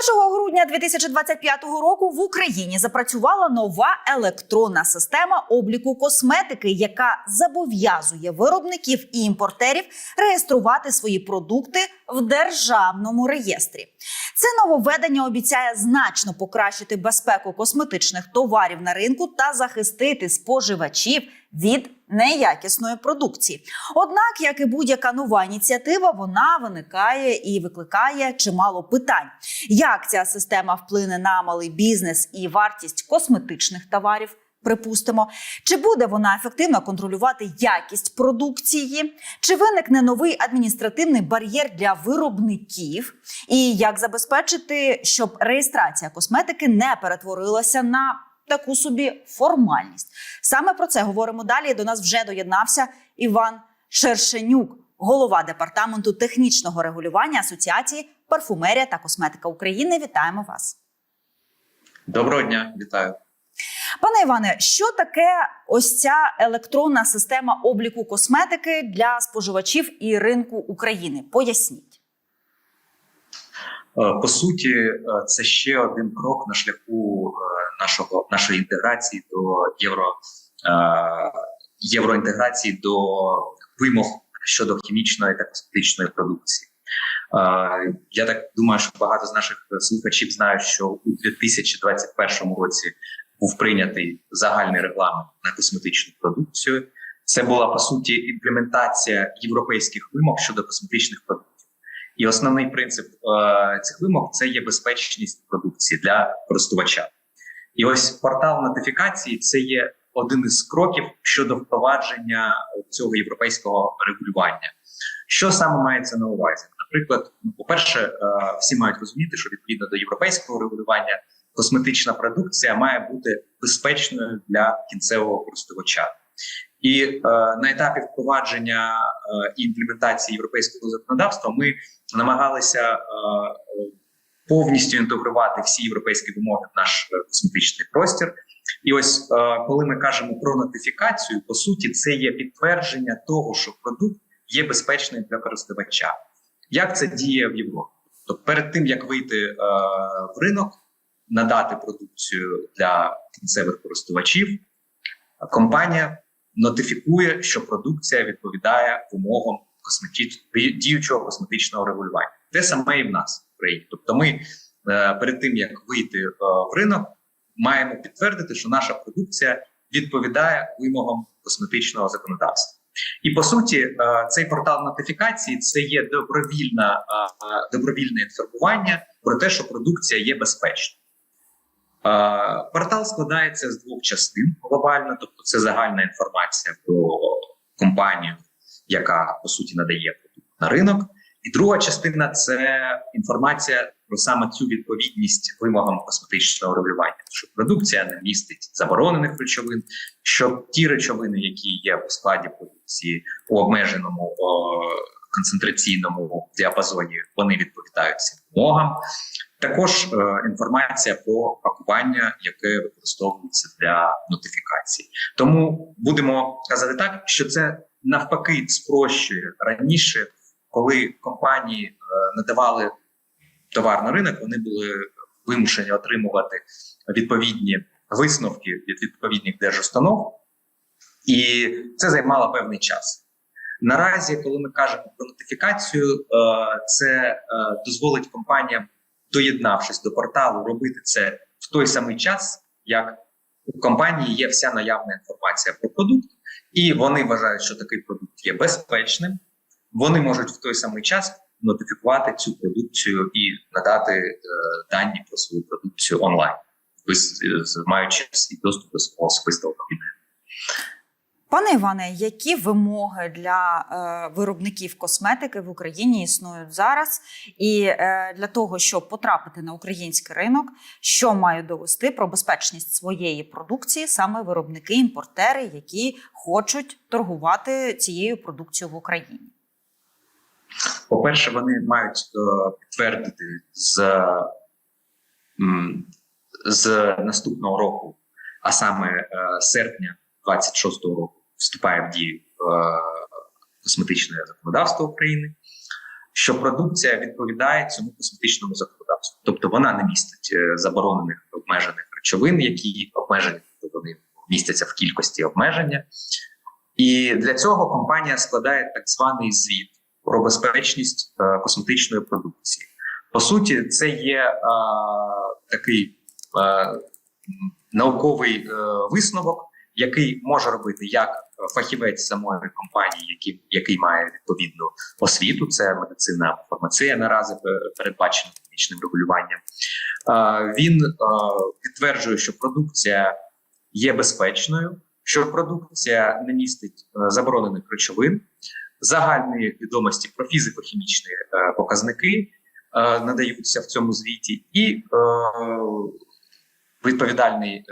1 грудня 2025 року в Україні запрацювала нова електронна система обліку косметики, яка зобов'язує виробників і імпортерів реєструвати свої продукти в державному реєстрі. Це нововведення обіцяє значно покращити безпеку косметичних товарів на ринку та захистити споживачів від неякісної продукції. Однак, як і будь-яка нова ініціатива, вона виникає і викликає чимало питань. Як ця система вплине на малий бізнес і вартість косметичних товарів? Припустимо, чи буде вона ефективно контролювати якість продукції, чи виникне новий адміністративний бар'єр для виробників, і як забезпечити, щоб реєстрація косметики не перетворилася на таку собі формальність? Саме про це говоримо далі. До нас вже доєднався Іван Шершенюк, голова департаменту технічного регулювання Асоціації парфумерія та косметика України. Вітаємо вас. Доброго дня, вітаю. Пане Іване, що таке ось ця електронна система обліку косметики для споживачів і ринку України? Поясніть. Е, По суті, е, це ще один крок на шляху е, нашого нашої інтеграції до євро е, євроінтеграції до вимог щодо хімічної та косметичної продукції. Е, Я так думаю, що багато з наших слухачів знають, що у 2021 році був прийнятий загальний регламент на косметичну продукцію. Це була по суті імплементація європейських вимог щодо косметичних продуктів. І основний принцип е, цих вимог це є безпечність продукції для користувача. І ось портал нотифікації це є один із кроків щодо впровадження цього європейського регулювання. Що саме мається на увазі? Наприклад, ну, по-перше, е, всі мають розуміти, що відповідно до європейського регулювання косметична продукція має бути безпечною для кінцевого користувача. І е, на етапі впровадження е, і імплементації європейського законодавства ми намагалися е, повністю інтегрувати всі європейські вимоги в наш е, косметичний простір. І ось е, коли ми кажемо про нотифікацію, по суті, це є підтвердження того, що продукт є безпечним для користувача. Як це діє в Європі? Тобто, перед тим як вийти е, в ринок, надати продукцію для кінцевих користувачів, компанія нотифікує, що продукція відповідає вимогам косметич... діючого косметичного регулювання. Те саме і в нас в країні. Тобто, ми е, перед тим як вийти е, в ринок, маємо підтвердити, що наша продукція відповідає вимогам косметичного законодавства. І по суті, е, цей портал нотифікації це є добровільна добровільне інформування про те, що продукція є безпечною. Е, Портал складається з двох частин глобально, тобто це загальна інформація про компанію, яка по суті надає продукт на ринок. І друга частина це інформація про саме цю відповідність вимогам косметичного регулювання, що продукція не містить заборонених речовин, що ті речовини, які є у складі продукції у обмеженому о, концентраційному діапазоні, вони відповідають цим вимогам. Також е, інформація про пакування, яке використовується для нотифікації. Тому будемо казати так, що це навпаки спрощує раніше, коли компанії е, надавали товар на ринок, вони були вимушені отримувати відповідні висновки від відповідних держустанов, і це займало певний час. Наразі, коли ми кажемо про нотифікацію, е, це е, дозволить компаніям доєднавшись до порталу, робити це в той самий час, як у компанії є вся наявна інформація про продукт, і вони вважають, що такий продукт є безпечним. Вони можуть в той самий час нотифікувати цю продукцію і надати е, дані про свою продукцію онлайн, маючи доступ до свого особистого кабінету. Пане Іване, які вимоги для е, виробників косметики в Україні існують зараз? І е, для того, щоб потрапити на український ринок, що мають довести про безпечність своєї продукції саме виробники, імпортери, які хочуть торгувати цією продукцією в Україні? По-перше, вони мають е, підтвердити з, з наступного року, а саме е, серпня 26-го року, вступає в дію е, косметичне законодавство України, що продукція відповідає цьому косметичному законодавству. Тобто вона не містить заборонених обмежених речовин, які обмежені, тобто вони містяться в кількості обмеження. І для цього компанія складає так званий звіт про безпечність е, косметичної продукції. По суті, це є е, такий е, науковий е, висновок, який може робити як фахівець самої компанії, який, який має відповідну освіту, це медицина або фармація наразі передбачена технічним регулюванням. Е, Він е, підтверджує, що продукція є безпечною, що продукція не містить е, заборонених речовин, загальні відомості про фізико-хімічні е, показники е, надаються в цьому звіті, і е, відповідальний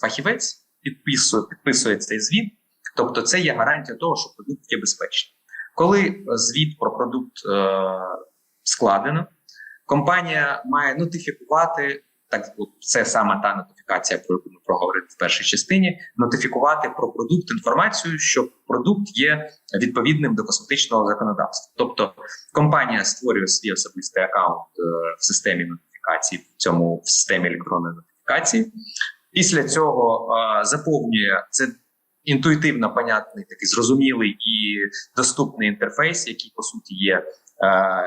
фахівець підписує, підписує цей звіт. Тобто, це є гарантія того, що продукт є безпечний. Коли звіт про продукт складено, компанія має нотифікувати так, це саме та нотифікація, про яку ми проговорили в першій частині. Нотифікувати про продукт інформацію, що продукт є відповідним до косметичного законодавства. Тобто компанія створює свій особистий аккаунт е, в системі нотифікації, в цьому в системі електронної нотифікації. Після цього е, заповнює це інтуїтивно понятний, такий зрозумілий і доступний інтерфейс, який по суті є е,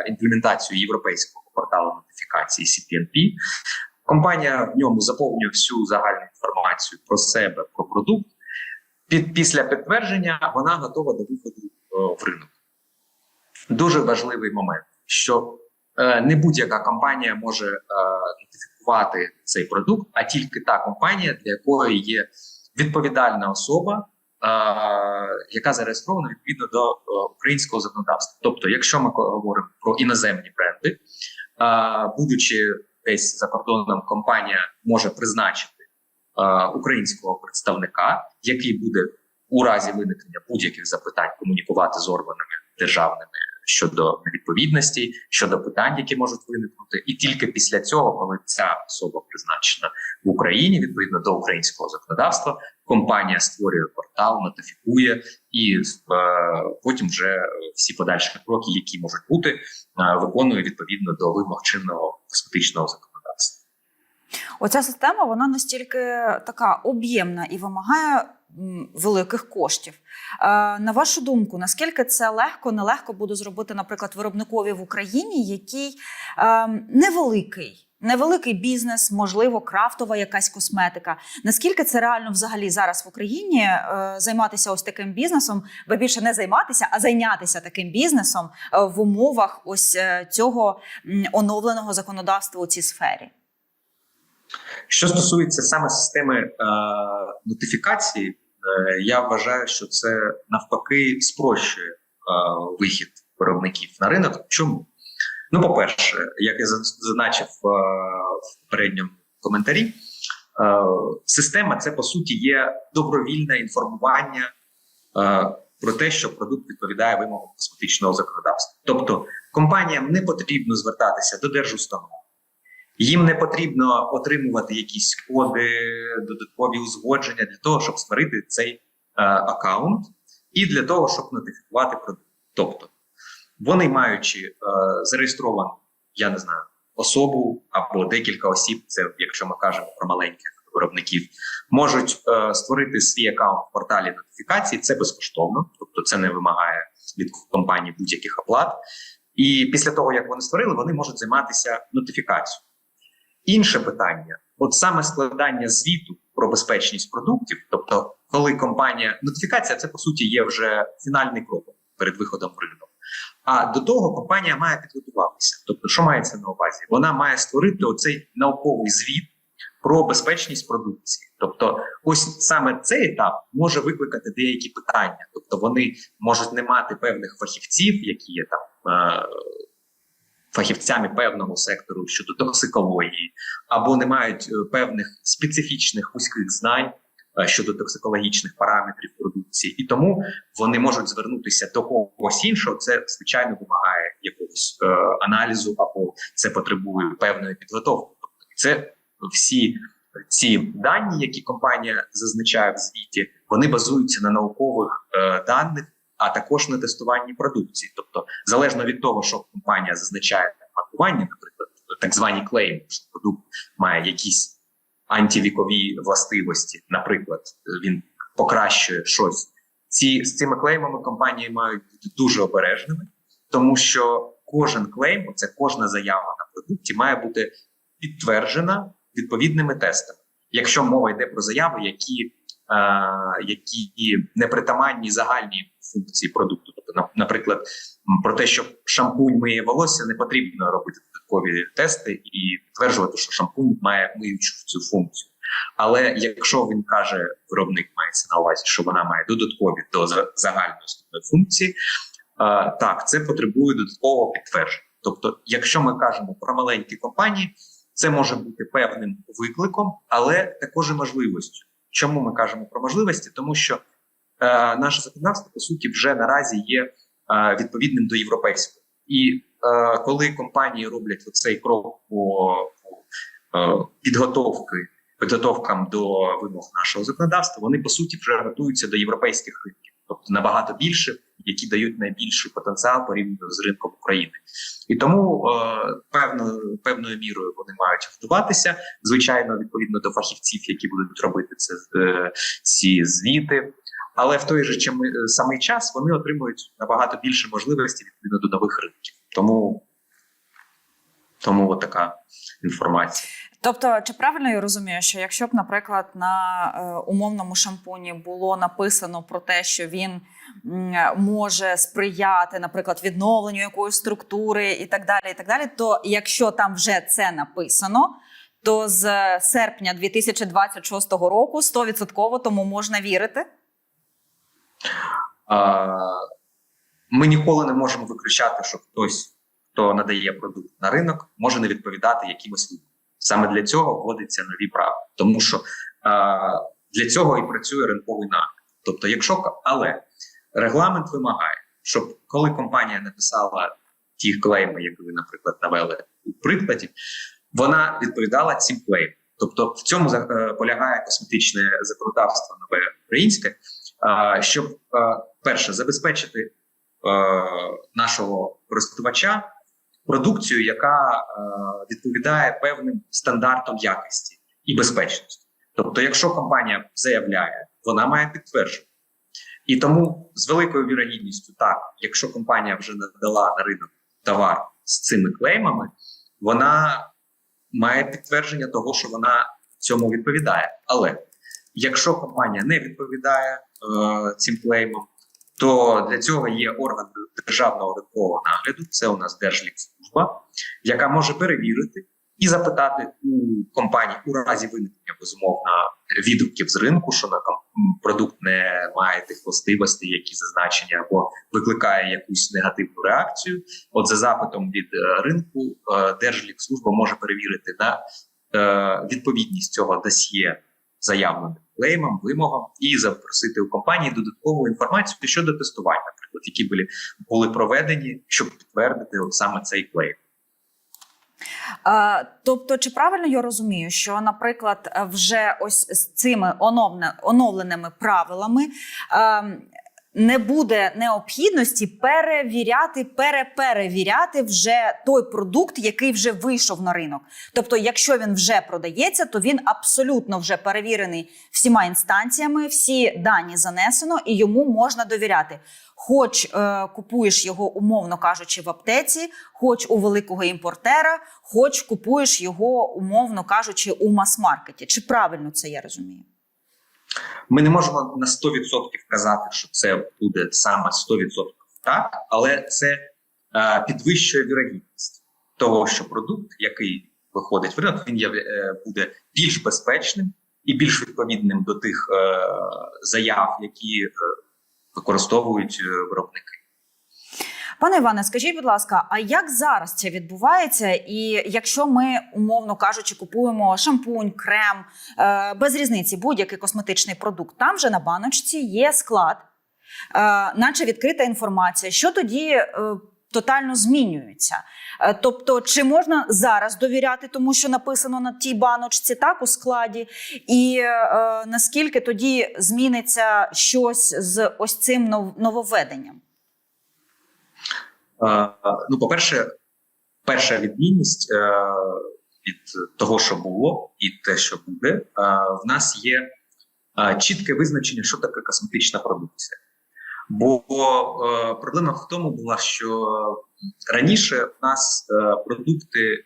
імплементацією європейського порталу нотифікації CPNP. Компанія в ньому заповнює всю загальну інформацію про себе, про продукт. Під, після підтвердження вона готова до виходу е, в ринок. Дуже важливий момент, що е, не будь-яка компанія може е, нотифікувати цей продукт, а тільки та компанія, для якої є відповідальна особа, е, яка зареєстрована відповідно до е, українського законодавства. Тобто, якщо ми говоримо про іноземні бренди, е, будучи десь за кордоном, компанія може призначити е, українського представника, який буде у разі виникнення будь-яких запитань комунікувати з органами державними щодо невідповідності, щодо питань, які можуть виникнути, і тільки після цього, коли ця особа призначена в Україні відповідно до українського законодавства, компанія створює портал, нотифікує і е, потім вже всі подальші кроки, які можуть бути, е, виконує відповідно до вимог чинного косметичного законодавства. Оця система вона настільки така об'ємна і вимагає великих коштів. Е, на вашу думку, наскільки це легко, нелегко буде зробити, наприклад, виробникові в Україні, який е, невеликий. Невеликий бізнес, можливо, крафтова якась косметика. Наскільки це реально взагалі зараз в Україні е, займатися ось таким бізнесом, ви більше не займатися, а зайнятися таким бізнесом е, в умовах ось цього оновленого законодавства у цій сфері? Що стосується саме системи е, нотифікації, е, я вважаю, що це навпаки спрощує е, вихід виробників на ринок. Чому? Ну, по-перше, як я зазначив е, в попередньому коментарі, е, система це по суті є добровільне інформування е, про те, що продукт відповідає вимогам косметичного законодавства. Тобто компаніям не потрібно звертатися до держустанов. Їм не потрібно отримувати якісь коди, додаткові узгодження для того, щоб створити цей е, аккаунт, і для того, щоб нотифікувати продукт. Тобто, вони, маючи е, зареєстровану, я не знаю, особу або декілька осіб, це якщо ми кажемо про маленьких виробників, можуть е, створити свій аккаунт в порталі нотифікації. Це безкоштовно, тобто це не вимагає від компанії будь-яких оплат. І після того, як вони створили, вони можуть займатися нотифікацією. Інше питання: от саме складання звіту про безпечність продуктів, тобто, коли компанія нотифікація, це по суті є вже фінальний крок перед виходом в ринок. А до того компанія має підготуватися. Тобто, що мається на увазі? Вона має створити оцей науковий звіт про безпечність продукції. Тобто, ось саме цей етап може викликати деякі питання. Тобто, вони можуть не мати певних фахівців, які є там. Е- Фахівцями певного сектору щодо токсикології, або не мають е, певних специфічних вузьких знань е, щодо токсикологічних параметрів продукції, і тому вони можуть звернутися до когось іншого. Це звичайно вимагає якогось е, аналізу, або це потребує певної підготовки. Тобто, це всі ці дані, які компанія зазначає в звіті, вони базуються на наукових е, даних а також на тестуванні продукції. Тобто, залежно від того, що компанія зазначає на маркуванні, наприклад, так звані клейми, що продукт має якісь антивікові властивості. Наприклад, він покращує щось. Ці з цими клеймами компанії мають бути дуже обережними, тому що кожен клейм, це кожна заява на продукті, має бути підтверджена відповідними тестами. Якщо мова йде про заяви, які, е, які непритаманні загальній функції продукту, тобто, на- наприклад, про те, що шампунь миє волосся, не потрібно робити додаткові тести і підтверджувати, що шампунь має миючу цю функцію. Але якщо він каже, виробник мається на увазі, що вона має додаткові до загальної основної функції, так це потребує додаткового підтвердження. Тобто, якщо ми кажемо про маленькі компанії, це може бути певним викликом, але також і можливістю. Чому ми кажемо про можливості? Тому що наше законодавство по суті вже наразі є е, відповідним до європейського, і е, коли компанії роблять оцей крок по, е, підготовки підготовкам до вимог нашого законодавства, вони по суті вже готуються до європейських ринків, тобто набагато більше, які дають найбільший потенціал порівняно з ринком України. І тому е, певно, певною мірою вони мають готуватися, звичайно, відповідно до фахівців, які будуть робити це е, ці звіти. Але в той же чим- е, самий час вони отримують набагато більше можливостей відповідно до нових ринків. Тому, тому от така інформація. Тобто, чи правильно я розумію, що якщо б, наприклад, на е, умовному шампуні було написано про те, що він може сприяти, наприклад, відновленню якоїсь структури і так далі, і так далі, то якщо там вже це написано, то з серпня 2026 року 100% тому можна вірити. Ми ніколи не можемо виключати, що хтось, хто надає продукт на ринок, може не відповідати якимось вимогам. Саме для цього вводяться нові правила, тому що для цього і працює ринковий нагляд. Тобто, якщо але регламент вимагає, щоб коли компанія написала ті клейми, які ви, наприклад, навели у прикладі, вона відповідала цим клеймам. Тобто, в цьому е, полягає косметичне законодавство нове українське, щоб перше забезпечити нашого користувача продукцію, яка відповідає певним стандартам якості і безпечності. Тобто, якщо компанія заявляє, вона має підтверджувати. І тому з великою вірогідністю, так, якщо компанія вже надала на ринок товар з цими клеймами, вона має підтвердження того, що вона цьому відповідає. Але якщо компанія не відповідає цим клеймам, то для цього є орган державного ринкового нагляду, це у нас Держлікслужба, яка може перевірити і запитати у компанії у разі виникнення безумовно відгуків з ринку, що на продукт не має тих властивостей, які зазначені, або викликає якусь негативну реакцію. От за запитом від е, ринку е, Держлікслужба може перевірити на е, відповідність цього досьє заявленим клеймам, вимогам і запросити у компанії додаткову інформацію щодо тестувань, наприклад, які були, були проведені, щоб підтвердити саме цей клейм. Е, Тобто, чи правильно я розумію, що, наприклад, вже ось з цими оновленими правилами ем, не буде необхідності перевіряти, переперевіряти вже той продукт, який вже вийшов на ринок. Тобто, якщо він вже продається, то він абсолютно вже перевірений всіма інстанціями, всі дані занесено, і йому можна довіряти. Хоч е, купуєш його, умовно кажучи, в аптеці, хоч у великого імпортера, хоч купуєш його, умовно кажучи, у мас-маркеті. Чи правильно це я розумію? Ми не можемо на 100% казати, що це буде саме 100% так, але це е, підвищує вірогідність того, що продукт, який виходить в ринок, він є, е, буде більш безпечним і більш відповідним до тих е, заяв, які е, використовують е, виробники. Пане Іване, скажіть, будь ласка, а як зараз це відбувається? І якщо ми, умовно кажучи, купуємо шампунь, крем, е, без різниці, будь-який косметичний продукт, там же на баночці є склад, е, наче відкрита інформація, що тоді е, тотально змінюється. Тобто, чи можна зараз довіряти тому, що написано на тій баночці, так у складі, і наскільки тоді зміниться щось з ось цим нов- нововведенням? Е, Ну, по-перше, перша відмінність е, від того, що було, і те, що буде, е, в нас є чітке визначення, що таке косметична продукція. Бо проблема в тому була, що раніше в нас продукти,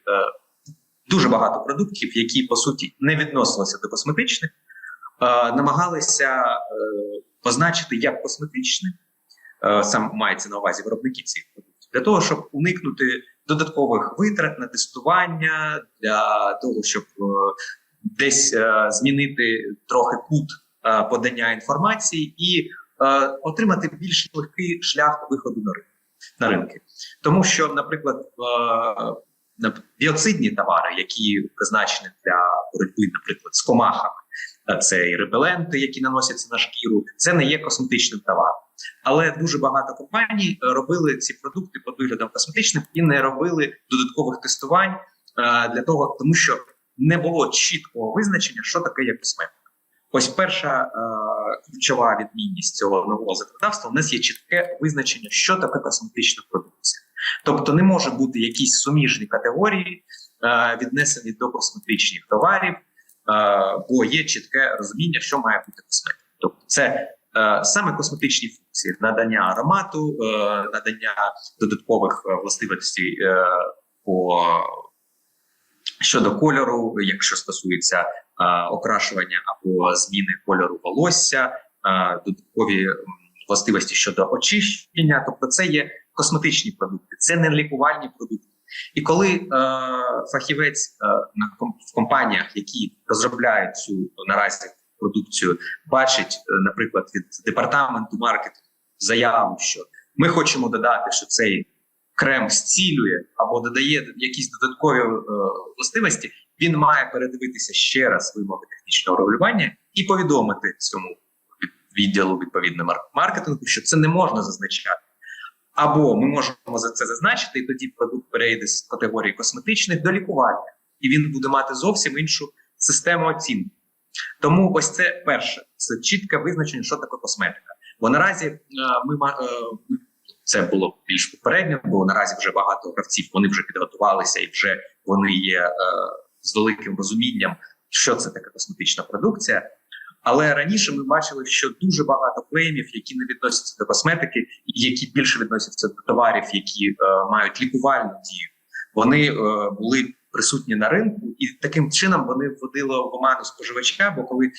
дуже багато продуктів, які по суті не відносилися до косметичних, намагалися позначити як косметичні, сам мається на увазі виробники цих продуктів, для того, щоб уникнути додаткових витрат на тестування, для того, щоб е, десь е, змінити трохи кут е, подання інформації і отримати більш легкий шлях виходу на ринок на ринки, тому що, наприклад, біоцидні товари, які призначені для боротьби, наприклад, з комахами, це і репеленти, які наносяться на шкіру, це не є косметичним товаром. Але дуже багато компаній е, робили ці продукти під виглядом косметичним і не робили додаткових тестувань е, для того, тому що не було чіткого визначення, що таке є косметика. Ось перша е, ключова відмінність цього нового законодавства. У нас є чітке визначення, що таке косметична продукція. Тобто не може бути якісь суміжні категорії, е, віднесені до косметичних товарів, е, бо є чітке розуміння, що має бути косметика. Тобто, це е, саме косметичні функції надання аромату, е, надання додаткових е, властивостей е, по щодо кольору, якщо стосується е, окрашування або зміни кольору волосся, е, додаткові властивості щодо очищення. Тобто, це є косметичні продукти, це не лікувальні продукти. І коли е, фахівець е, в компаніях, які розробляють цю наразі продукцію, бачить, е, наприклад, від департаменту маркетингу заяву, що ми хочемо додати, що цей крем зцілює або додає якісь додаткові е, властивості, він має передивитися ще раз вимоги технічного регулювання і повідомити цьому відділу відповідно маркетингу, що це не можна зазначати. Або ми можемо за це зазначити, і тоді продукт перейде з категорії косметичних до лікування, і він буде мати зовсім іншу систему оцінки. Тому ось це перше, це чітке визначення, що таке косметика. Бо наразі е, ми е, це було більш попередньо, бо наразі вже багато гравців вони вже підготувалися і вже вони є е, з великим розумінням, що це така косметична продукція. Але раніше ми бачили, що дуже багато клеймів, які не відносяться до косметики, і які більше відносяться до товарів, які е, мають лікувальну дію, вони е, були присутні на ринку, і таким чином вони вводили в оману споживача. Бо коли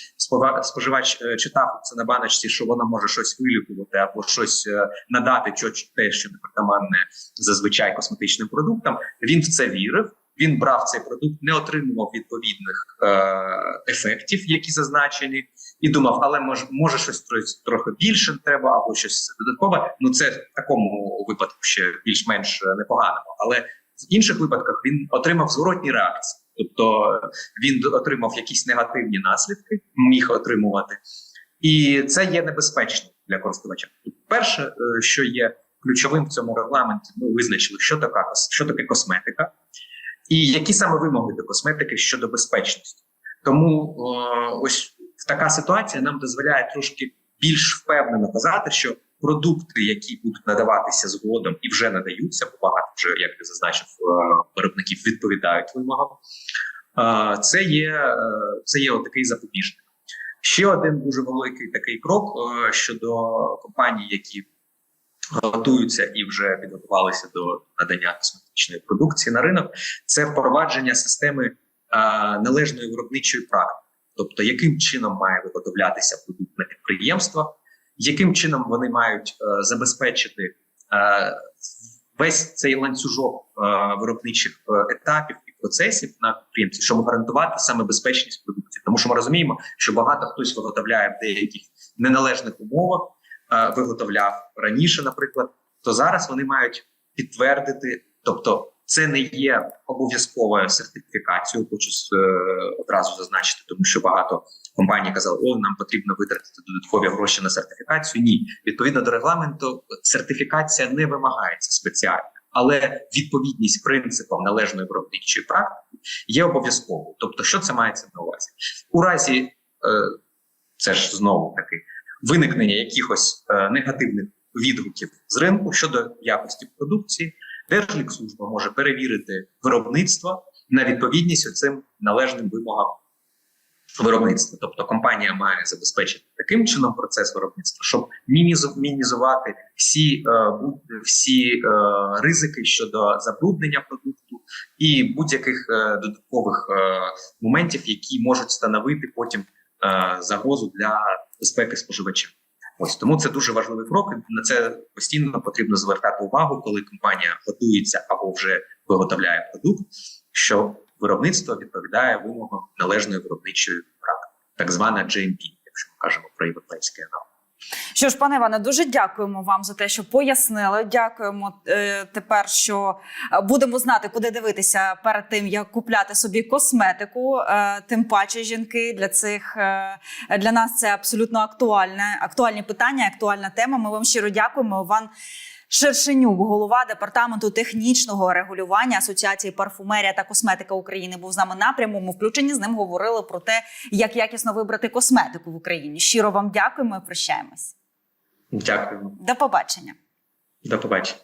споживач е, читав це на баночці, що вона може щось вилікувати або щось е, надати, що те, що не притаманне зазвичай косметичним продуктам, він в це вірив. Він брав цей продукт, не отримував відповідних е, ефектів, які зазначені, і думав, але може, може щось трохи більше треба, або щось додаткове. Ну це в такому випадку ще більш-менш е, непоганому. Але в інших випадках він отримав зворотні реакції, тобто е, він отримав якісь негативні наслідки, міг отримувати, і це є небезпечно для користувача. Перше, е, що є ключовим в цьому регламенті, ми визначили, що така що таке косметика, і які саме вимоги до косметики щодо безпечності. Тому ось така ситуація нам дозволяє трошки більш впевнено казати, що продукти, які будуть надаватися згодом і вже надаються, бо багато вже як я зазначив, е, виробників відповідають вимогам. е, Це є, е, це є такий запобіжник. Ще один дуже великий такий крок щодо компаній, які готуються і вже підготувалися до надання косметичної продукції на ринок. Це впровадження системи належної виробничої практики, тобто яким чином має виготовлятися продукт на підприємствах, яким чином вони мають е, забезпечити е, весь цей ланцюжок е, виробничих е, етапів і процесів на підприємстві, щоб гарантувати саме безпечність продукції, тому що ми розуміємо, що багато хтось виготовляє в деяких неналежних умовах, е, виготовляв раніше, наприклад, то зараз вони мають підтвердити, тобто. Це не є обов'язковою сертифікацією, хочу е, одразу зазначити, тому що багато компаній казали, о, нам потрібно витратити додаткові гроші на сертифікацію. Ні, відповідно до регламенту, сертифікація не вимагається спеціально, але відповідність принципам належної виробничої практики є обов'язковою. Тобто, що це мається на увазі? У разі е, це ж знову таки виникнення якихось е, негативних відгуків з ринку щодо якості продукції. Держлікслужба може перевірити виробництво на відповідність цим належним вимогам виробництва. Тобто компанія має забезпечити таким чином процес виробництва, щоб мінімізувати всі, е, всі е, ризики щодо забруднення продукту і будь-яких е, додаткових е, моментів, які можуть становити потім загрозу для безпеки споживача. Ось тому це дуже важливий крок. На це постійно потрібно звертати увагу, коли компанія готується або вже виготовляє продукт, що виробництво відповідає вимогам належної виробничої практики, так звана GMP, якщо ми кажемо про європейський аналог. Що ж, пане Іване, дуже дякуємо вам за те, що пояснили. Дякуємо е, тепер, що е, будемо знати, куди дивитися перед тим, як купляти собі косметику. Е, тим паче жінки для цих е, для нас це абсолютно актуальне, актуальні питання, актуальна тема. Ми вам щиро дякуємо. Іван Шершенюк, голова департаменту технічного регулювання Асоціації парфумерія та косметика України, був з нами на прямому включенні. З ним говорили про те, як якісно вибрати косметику в Україні. Щиро вам дякуємо і прощаємось. Дякую, До побачення. до побачення.